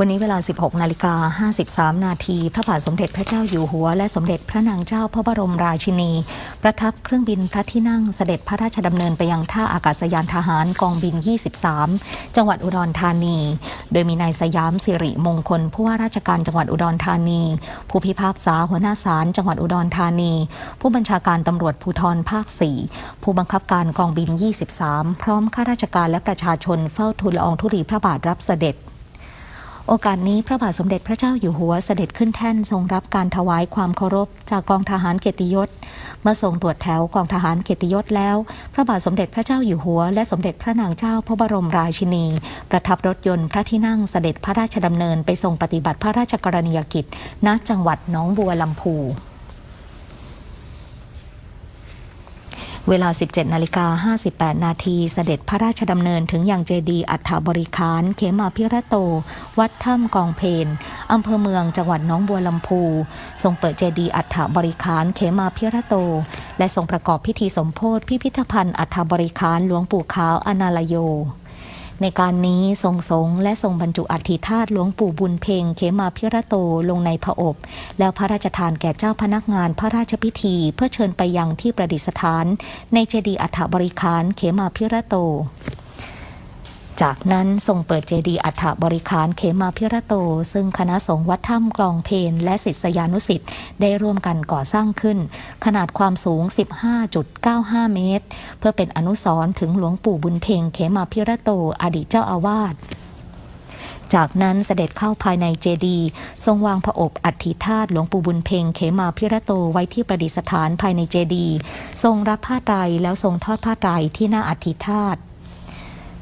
วันนี้เวลา 16 นาฬิกา 53 นาที พระบาทสมเด็จพระเจ้าอยู่หัว และสมเด็จพระนางเจ้าพระบรมราชินี ประทับเครื่องบินพระที่นั่งเสด็จพระราชดำเนินไปยังท่าอากาศยานทหารกองบิน 23 จังหวัดอุดรธานี โดยมีนายสยามสิริมงคล ผู้ว่าราชการจังหวัดอุดรธานี ผู้พิพากษาหัวหน้าศาลจังหวัดอุดรธานี ผู้บัญชาการตำรวจภูธรภาค 4 ผู้บังคับการกองบิน 23 พร้อมข้าราชการและประชาชนเฝ้าทูลละอองธุลีพระบาทรับเสด็จ โอกาสนี้พระบาทสมเด็จพระเจ้าอยู่หัวเสด็จขึ้นแท่นทรงรับการถวายความเคารพจากกองทหารเกียรติยศ เมื่อทรงตรวจแถวกองทหารเกียรติยศแล้ว พระบาทสมเด็จพระเจ้าอยู่หัว และสมเด็จพระนางเจ้าพระบรมราชินี ประทับรถยนต์พระที่นั่งเสด็จพระราชดำเนินไปทรงปฏิบัติพระราชกรณียกิจณจังหวัดน้องบัวลำพู เวลา 17 นาฬิกา 58 นาทีเสด็จพระราชดำเนินถึงยังเจดีอัฐบริคาร เขมาพิระโต วัดถ้ำกองเพนอำเภอเมืองจังหวัดน้องบัวลำพู ทรงเปิดเจดีอัฐบริคาร เขมาพิระโต และทรงประกอบพิธีสมโพธิพิพิธภัณฑ์อัฐบริคารหลวงปู่ขาวอนาลโย ในการนี้ทรงสงและทรงบรรจุอัฐิธาตุหลวงปู่บุญเพ่งเขมาพิระโตลงในพระอบ แล้วพระราชทานแก่เจ้าพนักงานพระราชพิธี เพื่อเชิญไปยังที่ประดิษฐาน ในเจดีย์อัฐบริคารเขมาพิระโต จากนั้นทรงเปิดเจดีย์อัฐบริคารเขมาพิระโต ซึ่งคณะสงฆ์วัดถ้ำกลองเพนและศิษยานุสิษย์ได้ร่วมกันก่อสร้างขึ้น ขนาดความสูง 15.95 เมตร เพื่อเป็นอนุสรณ์ถึงหลวงปู่บุญเพงเขมาพิระโตอดีตเจ้าอาวาสจากนั้นเสด็จเข้าภายในเจดีย์ทรงวางพระอบอัฐิธาตุหลวงปู่บุญเพ็งเขมาพิระโตไว้ที่ประดิษฐานภายในเจดีย์ทรงรับผ้าไตรแล้วทรงทอดผ้าไตรที่หน้าอัฐิธาตุ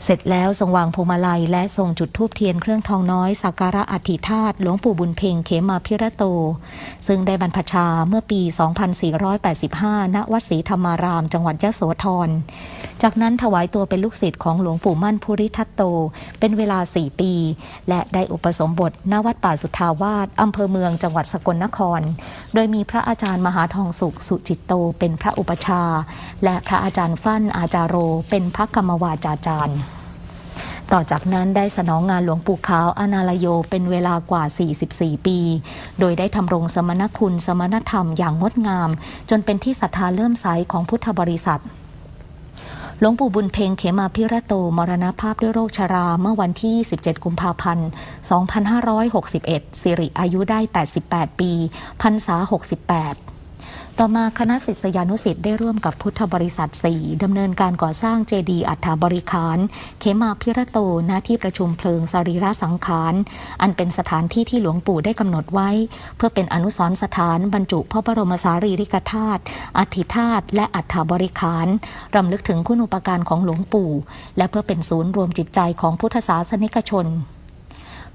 เสร็จแล้วทรงวางพวงมาลัย และทรงจุดธูปเทียนเครื่องทองน้อยสักการะอัฐิธาตุหลวงปู่บุญเพ่งเขมาพิระโต ซึ่งได้บรรพชาเมื่อปี 2485 ณ วัดศรีธรรมาราม จังหวัดยะโสธรจากนั้นถวายตัวเป็นลูกศิษย์ของหลวงปู่มั่นภูริทัตโต เป็นเวลา 4 ปี และได้อุปสมบทณวัดป่าสุทธาวาสอำเภอเมืองจังหวัดสกลนคร โดยมีพระอาจารย์มหาทองสุขสุจิตโต เป็นพระอุปชา และพระอาจารย์ฟั่นอาจารโร เป็นพระกรรมวาจาจารย์ต่อจากนั้นได้สนองงานหลวงปู่ขาวอนาลโยเป็นเวลากว่า 44 ปี โดยได้ทำรงสมณคุณสมณธรรมอย่างงดงาม จนเป็นที่ศรัทธาเลื่อมใสของพุทธบริษัท หลวงปู่บุญเพ็งเขมาพิระโต มรณภาพด้วยโรคชรา เมื่อวันที่ 17 กุมภาพันธ์ 2561 สิริอายุได้ 88 ปีพรรษา 68 ต่อมาคณะศิษยานุศิษย์ได้ร่วมกับพุทธบริษัท 4 ดำเนินการก่อสร้างเจดีย์อัฐบริคาร เขมาพิระโตณที่ประชุมเพลิงสรีระสังขาร อันเป็นสถานที่ที่หลวงปู่ได้กำหนดไว้ เพื่อเป็นอนุสรณ์สถานบรรจุพระบรมสารีริกธาตุอธิธาตุและอัฐบริคารรำลึกถึงคุณอุปการของหลวงปู่ และเพื่อเป็นศูนย์รวมจิตใจของพุทธศาสนิกชน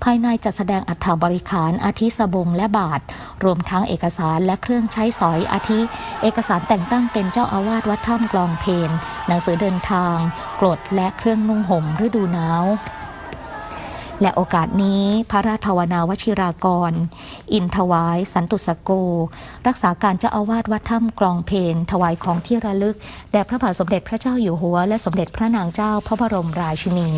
ภายในจัดแสดงอัฐบริขารอาทิสบงและบาท รวมทั้งเอกสารและเครื่องใช้สอยอาทิ เอกสารแต่งตั้งเป็นเจ้าอาวาสวัดถ้ำกลองเพนหนังสือเดินทางกรดและเครื่องนุ่งห่มฤดูหนาวและโอกาสนี้พระราชภาวนา วชิรากร อินทวาย สันตุสโก รักษาการเจ้าอาวาสวัดถ้ำกลองเพนถวายของที่ระลึก แด่พระบาทสมเด็จพระเจ้าอยู่หัว และสมเด็จพระนางเจ้าพระบรมราชินี